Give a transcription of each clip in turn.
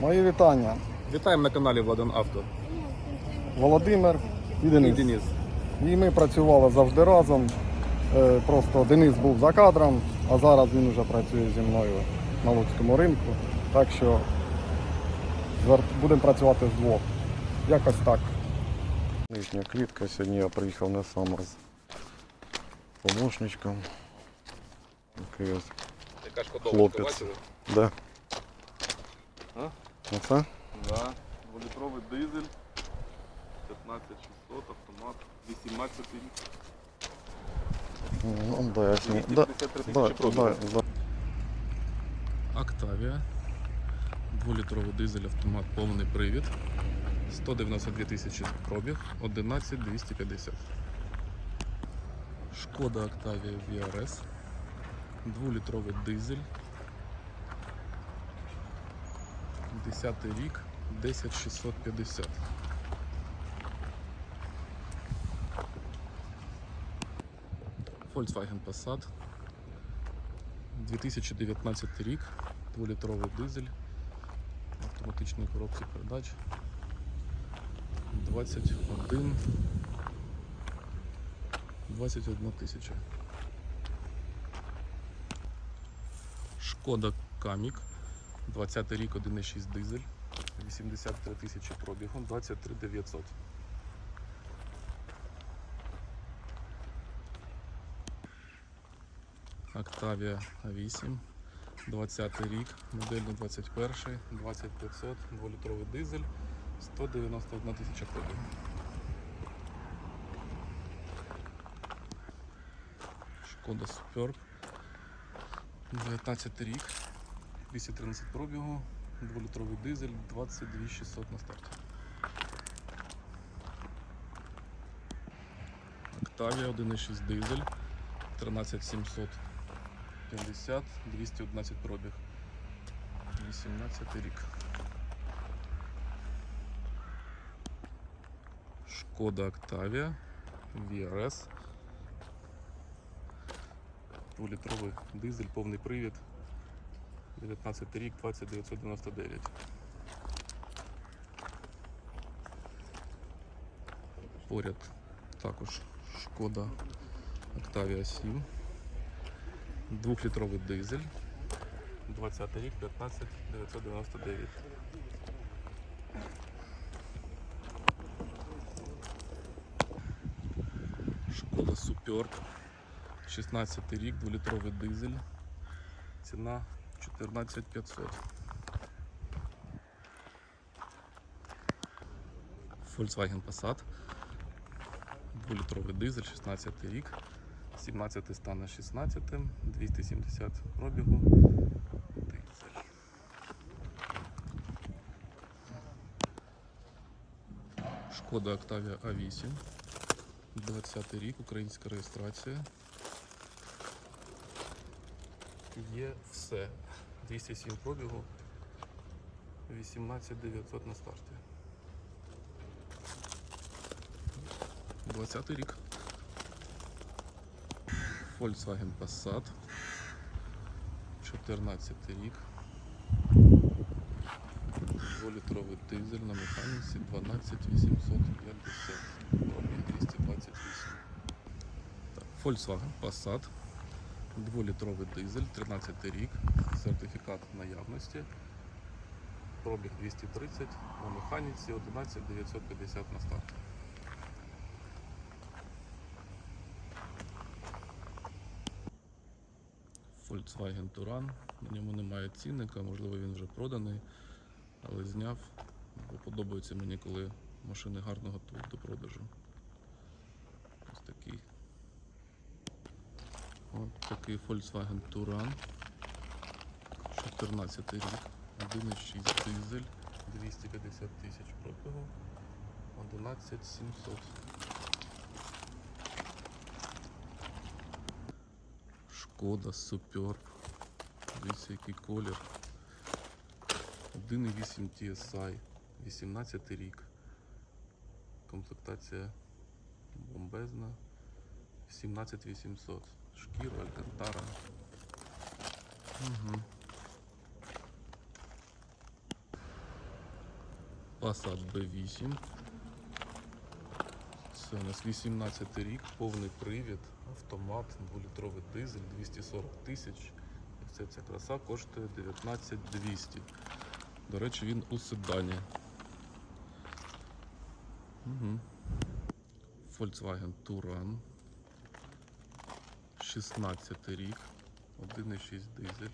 Мої вітання. Вітаємо на каналі Владан Авто. Володимир і І Денис. Денис. І ми працювали завжди разом. Е, Просто Денис був за кадром, а зараз він вже працює зі мною на Луцькому ринку. Так що будемо працювати вдвох. Якось так. Нижня клітка. Сьогодні я приїхав не сам з помощничком. Такий ось. Яка ж Хлопець. Де? А? Оце? Да. Дволітровий дизель. 15600, автомат. 18 рік. Ну, да, я сні- да, 253 да, тисячі да, пробігу. да. Octavia, 2-літровий дизель автомат повний привід, 192 тисячі пробіг, 11 250. Шкода Octavia VRS, 2-літровий дизель, 10 рік, 10650. Volkswagen Passat, 2019 рік, 2-літровий дизель, автоматичної коробці передач. 21 21 тисяча. Шкода Камік, 20 рік, 1,6 дизель, 83 тисячі пробігом, 23 900. Octavia A8, 20 рік, модельний 21, 2500, 2-літровий дизель, 191 тисяча пробігу. Шкода Superb, 19 рік, 213 пробігу, 2-літровий дизель, 22 600 на старті. Octavia 1.6 дизель, 13750, 211 пробіг. 18 рік. Шкода Octavia VRS. 2-літровий дизель, повний привід. 19 рік, 20999. Поряд також Шкода Octavia 7. Двохлітровий дизель. 20 рік, 15 999. Шкода Superb. 16 рік, 2-літровий дизель. Ціна 14500. Volkswagen Passat. 2-літровий дизель, 16 рік. 17 стане 16, 270 пробігу. Дизель. Шкода Octavia A8. 20 рік, українська реєстрація. Є все. 207 пробігу. 18 900 на старті. 20 рік. Volkswagen Passat. 14 рік. 2-літровий дизель на механіці 12850. Пробіг 228. Так, Volkswagen Passat. 2-літровий дизель, 13 рік, сертифікат наявності. Пробіг 230 на механіці 11 950 на старт. Volkswagen Touran. На ньому немає цінника, можливо він вже проданий, але зняв, бо подобається мені, коли машини гарно готують до продажу. Ось такий. От такий Volkswagen Touran. 14 рік, 1,6 дизель, 250 тисяч пробігу, 11 700. Шкода Superb. Дивіться, який колір. 1,8 TSI, 18 рік. Комплектація бомбезна. 17800. Шкіра, Алькантара. Угу. Passat B8. Це у нас 18 рік, повний привід, автомат, 2-літровий дизель, 240 тисяч. І Вся ця краса коштує 19 200. До речі, він у седані. Угу. Volkswagen Touran. 16 рік, 1,6 дизель,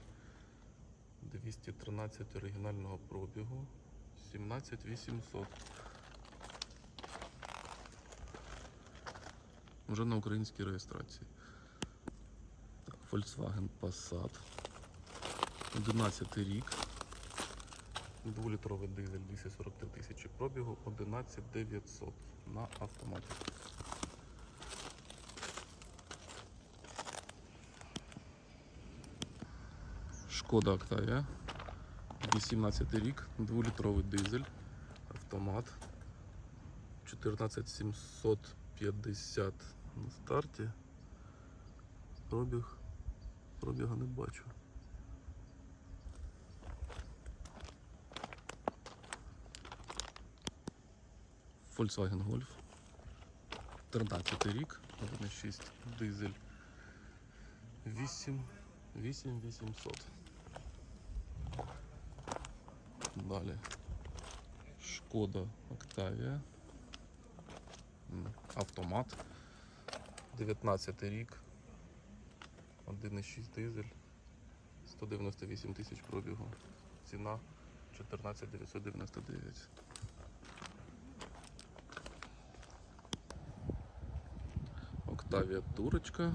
213 оригінального пробігу, 17800. Вже на українській реєстрації. Volkswagen Passat. 11 рік. 2-літровий дизель 243 тисячі пробігу, 11900 на автоматі. Шкода Octavia. 18 рік, 2-літровий дизель, автомат. 14750 на старті. Пробіг. Пробіга не бачу. Volkswagen Golf. 13 рік, 1.6 дизель. 8, 8800. Далі. Шкода. М, Автомат. 19 рік. 1,6 дизель. 198 тисяч пробігу. Ціна 14 999. Octavia турочка.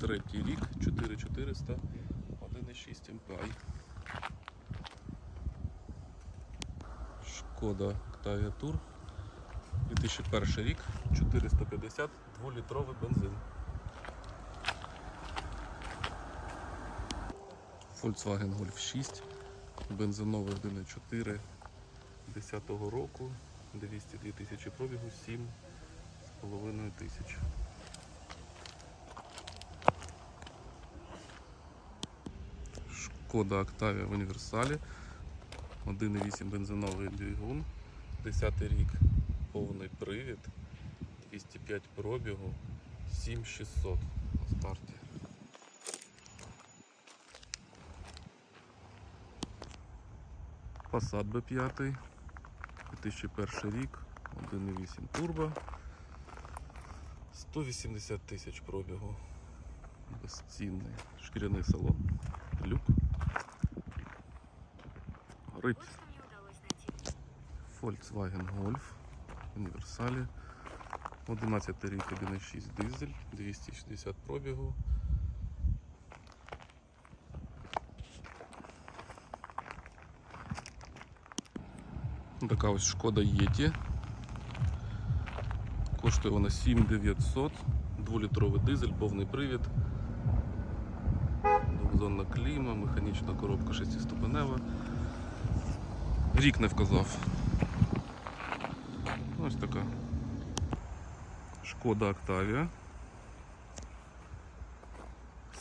Третій рік, 4400, 1,6 MPI. Шкода Tour. 2001 рік, 450, 2-літровий бензин. Volkswagen Golf 6, бензиновий 1.4 10 року, 202 тисячі пробігу, 7,5 тисяч. Шкода Octavia в універсалі. 1,8 бензиновий двигун. 10 рік повний привід. 205 пробігу. 7600 на старті. Passat B5. 2001 рік. 1,8 турбо. 180 тисяч пробігу. Безцінний шкіряний салон. Люк. Горить. Volkswagen Golf. Універсалі. 11 рік 1,6 дизель, 260 пробігу. Така ось шкода Єті. Коштує вона 7900, 2-літровий дизель, повний привід. Двохзонна кліма, механічна коробка 6-ступенева. Рік не вказав. Ось така. Шкода Octavia.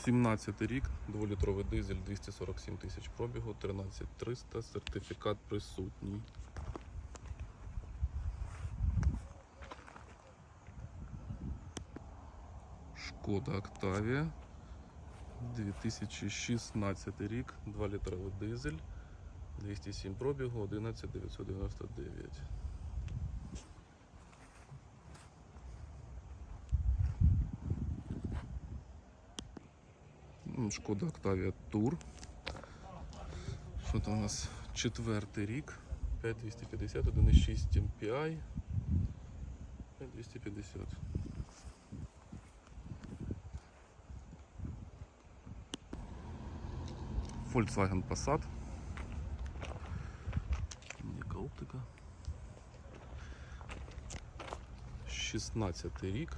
17 рік, 2-літровий дизель, 247 тисяч пробігу, 13300, сертифікат присутній. Шкода Octavia. 2016 рік, 2-літровий дизель, 207 пробігу, 11999. М, Шкода Octavia Tour. Що там у нас? Четвертий рік. 5250, 1,6 MPI. 5250. Volkswagen Passat. Ніка 16 рік.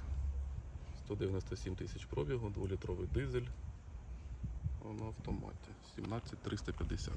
197 тисяч пробігу, 2-літровий дизель. На автоматі. 17350.